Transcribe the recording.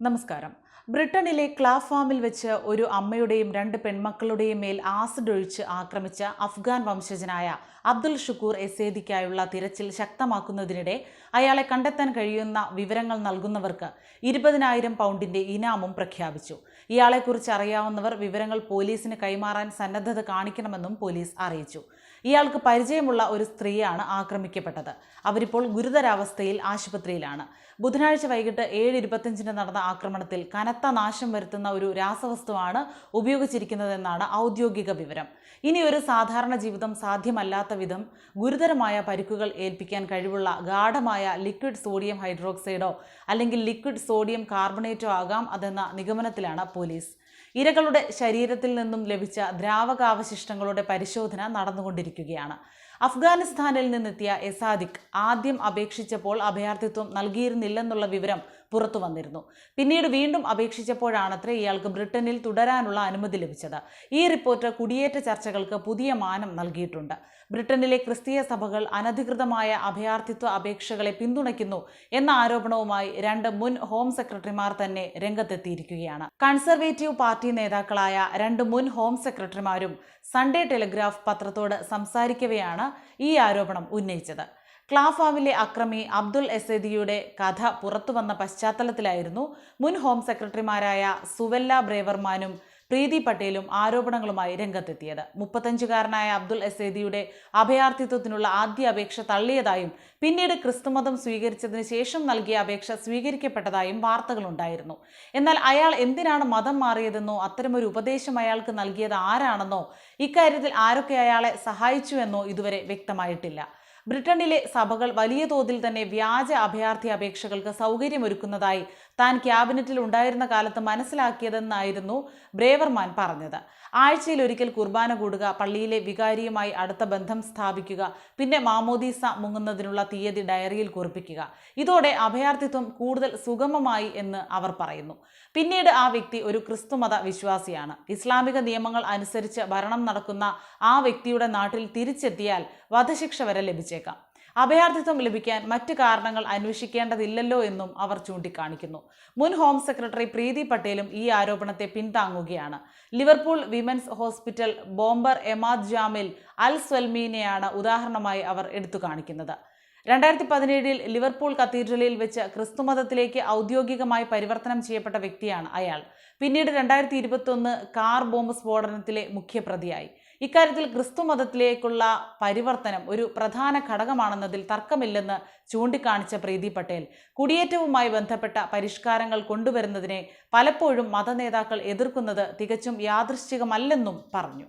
നമസ്കാരം. ബ്രിട്ടനിലെ ക്ലാഫ് ഫാമിൽ വെച്ച് ഒരു അമ്മയുടെയും രണ്ട് പെൺമക്കളുടെയും മേൽ ആസിഡ് ഒഴിച്ച് ആക്രമിച്ച അഫ്ഗാൻ വംശജനായ അബ്ദുൽ ഷുക്കൂർ എസേദിക്കായുള്ള തിരച്ചിൽ ശക്തമാക്കുന്നതിനിടെ അയാളെ കണ്ടെത്താൻ കഴിയുന്ന വിവരങ്ങൾ നൽകുന്നവർക്ക് ഇരുപതിനായിരം പൗണ്ടിന്റെ ഇനാമും പ്രഖ്യാപിച്ചു. ഇയാളെക്കുറിച്ച് അറിയാവുന്നവർ വിവരങ്ങൾ പോലീസിന് കൈമാറാൻ സന്നദ്ധത കാണിക്കണമെന്നും പോലീസ് അറിയിച്ചു. ഇയാൾക്ക് പരിചയമുള്ള ഒരു സ്ത്രീയാണ് ആക്രമിക്കപ്പെട്ടത്. അവരിപ്പോൾ ഗുരുതരാവസ്ഥയിൽ ആശുപത്രിയിലാണ്. ബുധനാഴ്ച വൈകിട്ട് ഏഴ് ഇരുപത്തിയഞ്ചിന് നടന്ന ആക്രമണത്തിൽ കനത്ത നാശം വരുത്തുന്ന ഒരു രാസവസ്തുവാണ് ഉപയോഗിച്ചിരിക്കുന്നതെന്നാണ് ഔദ്യോഗിക വിവരം. ഇനി ഒരു സാധാരണ ജീവിതം സാധ്യമല്ലാത്ത വിധം ഗുരുതരമായ പരിക്കുകൾ ഏൽപ്പിക്കാൻ കഴിവുള്ള ഗാഠമായ ലിക്വിഡ് സോഡിയം ഹൈഡ്രോക്സൈഡോ അല്ലെങ്കിൽ ലിക്വിഡ് സോഡിയം കാർബണേറ്റോ ആകാം അതെന്ന നിഗമനത്തിലാണ് പോലീസ്. ഇരകളുടെ ശരീരത്തിൽ നിന്നും ലഭിച്ച ദ്രാവകാവശിഷ്ടങ്ങളുടെ പരിശോധന നടന്നുകൊണ്ടിരിക്കുകയാണ് അഫ്ഗാനിസ്ഥാനിൽ നിന്നെത്തിയ എസാദിഖ് ആദ്യം അപേക്ഷിച്ചപ്പോൾ അഭയാർത്ഥിത്വം നൽകിയിരുന്നില്ലെന്നുള്ള വിവരം പുറത്തു വന്നിരുന്നു. പിന്നീട് വീണ്ടും അപേക്ഷിച്ചപ്പോഴാണത്രേ ഇയാൾക്ക് ബ്രിട്ടനിൽ തുടരാനുള്ള അനുമതി ലഭിച്ചത്. ഈ റിപ്പോർട്ട് കുടിയേറ്റ ചർച്ചകൾക്ക് പുതിയ മാനം നൽകിയിട്ടുണ്ട്. ബ്രിട്ടനിലെ ക്രിസ്തീയ സഭകൾ അനധികൃതമായ അഭയാർത്ഥിത്വ അപേക്ഷകളെ പിന്തുണയ്ക്കുന്നു എന്ന ആരോപണവുമായി രണ്ട് മുൻ ഹോം സെക്രട്ടറിമാർ തന്നെ രംഗത്തെത്തിയിരിക്കുകയാണ്. കൺസർവേറ്റീവ് പാർട്ടി നേതാക്കളായ രണ്ട് മുൻ ഹോം സെക്രട്ടറിമാരും സൺഡേ ടെലിഗ്രാഫ് പത്രത്തോട് സംസാരിക്കവെയാണ് ഈ ആരോപണം ഉന്നയിച്ചത്. ക്ലാഫാവിലെ അക്രമി അബ്ദുൾ എസേദിയുടെ കഥ പുറത്തു വന്ന പശ്ചാത്തലത്തിലായിരുന്നു. മുൻ ഹോം സെക്രട്ടറിമാരായ സുവെല്ല ബ്രേവർമാനും പ്രീതി പട്ടേലും ആരോപണങ്ങളുമായി രംഗത്തെത്തിയത്. മുപ്പത്തഞ്ചുകാരനായ അബ്ദുൾ എസേദിയുടെ അഭയാർത്ഥിത്വത്തിനുള്ള ആദ്യ അപേക്ഷ തള്ളിയതായും പിന്നീട് ക്രിസ്തുമതം സ്വീകരിച്ചതിന് ശേഷം നൽകിയ അപേക്ഷ സ്വീകരിക്കപ്പെട്ടതായും വാർത്തകളുണ്ടായിരുന്നു. എന്നാൽ അയാൾ എന്തിനാണ് മതം മാറിയതെന്നോ അത്തരമൊരു ഉപദേശം അയാൾക്ക് നൽകിയത് ആരാണെന്നോ ഇക്കാര്യത്തിൽ ആരൊക്കെ അയാളെ സഹായിച്ചുവെന്നോ ഇതുവരെ വ്യക്തമായിട്ടില്ല. ബ്രിട്ടനിലെ സഭകൾ വലിയ തോതിൽ തന്നെ വ്യാജ അഭയാർത്ഥി അപേക്ഷകൾക്ക് സൗകര്യമൊരുക്കുന്നതായി താൻ ക്യാബിനറ്റിൽ ഉണ്ടായിരുന്ന കാലത്ത് മനസ്സിലാക്കിയതെന്നായിരുന്നു ബ്രേവർമാൻ പറഞ്ഞത്. ആഴ്ചയിൽ ഒരിക്കൽ കുർബാന കൂടുക പള്ളിയിലെ വികാരിയുമായി അടുത്ത ബന്ധം സ്ഥാപിക്കുക പിന്നെ മാമോദീസ മുങ്ങുന്നതിനുള്ള തീയതി ഡയറിയിൽ കുറിപ്പിക്കുക. ഇതോടെ അഭയാർത്ഥിത്വം കൂടുതൽ സുഗമമായി എന്ന് അവർ പറയുന്നു. പിന്നീട് ആ വ്യക്തി ഒരു ക്രിസ്തുമത വിശ്വാസിയാണ്. ഇസ്ലാമിക നിയമങ്ങൾ അനുസരിച്ച് ഭരണം നടക്കുന്ന ആ വ്യക്തിയുടെ നാട്ടിൽ തിരിച്ചെത്തിയാൽ വധശിക്ഷ വരെ ലഭിച്ചേക്കാം. അഭയാർത്ഥിത്വം ലഭിക്കാൻ മറ്റ് കാരണങ്ങൾ അന്വേഷിക്കേണ്ടതില്ലല്ലോ എന്നും അവർ ചൂണ്ടിക്കാണിക്കുന്നു. മുൻ ഹോം സെക്രട്ടറി പ്രീതി പട്ടേലും ഈ ആരോപണത്തെ പിന്താങ്ങുകയാണ് Liverpool women's hospital bomber Emad Jamil Al സ്വൽമീനെയാണ് ഉദാഹരണമായി അവർ എടുത്തു കാണിക്കുന്നത് രണ്ടായിരത്തി പതിനേഴിൽ ലിവർപൂൾ കത്തീഡ്രലിൽ വെച്ച് ക്രിസ്തുമതത്തിലേക്ക് ഔദ്യോഗികമായി പരിവർത്തനം ചെയ്യപ്പെട്ട വ്യക്തിയാണ് അയാൾ. പിന്നീട് രണ്ടായിരത്തി ഇരുപത്തൊന്ന് കാർ ബോംബ് സ്ഫോടനത്തിലെ മുഖ്യപ്രതിയായി. ഇക്കാര്യത്തിൽ ക്രിസ്തു മതത്തിലേക്കുള്ള പരിവർത്തനം ഒരു പ്രധാന ഘടകമാണെന്നതിൽ തർക്കമില്ലെന്ന് ചൂണ്ടിക്കാണിച്ച പ്രീതി പട്ടേൽ. കുടിയേറ്റവുമായി ബന്ധപ്പെട്ട പരിഷ്കാരങ്ങൾ കൊണ്ടുവരുന്നതിനെ പലപ്പോഴും മതനേതാക്കൾ എതിർക്കുന്നത് തികച്ചും യാദൃശ്ചികമല്ലെന്നും പറഞ്ഞു.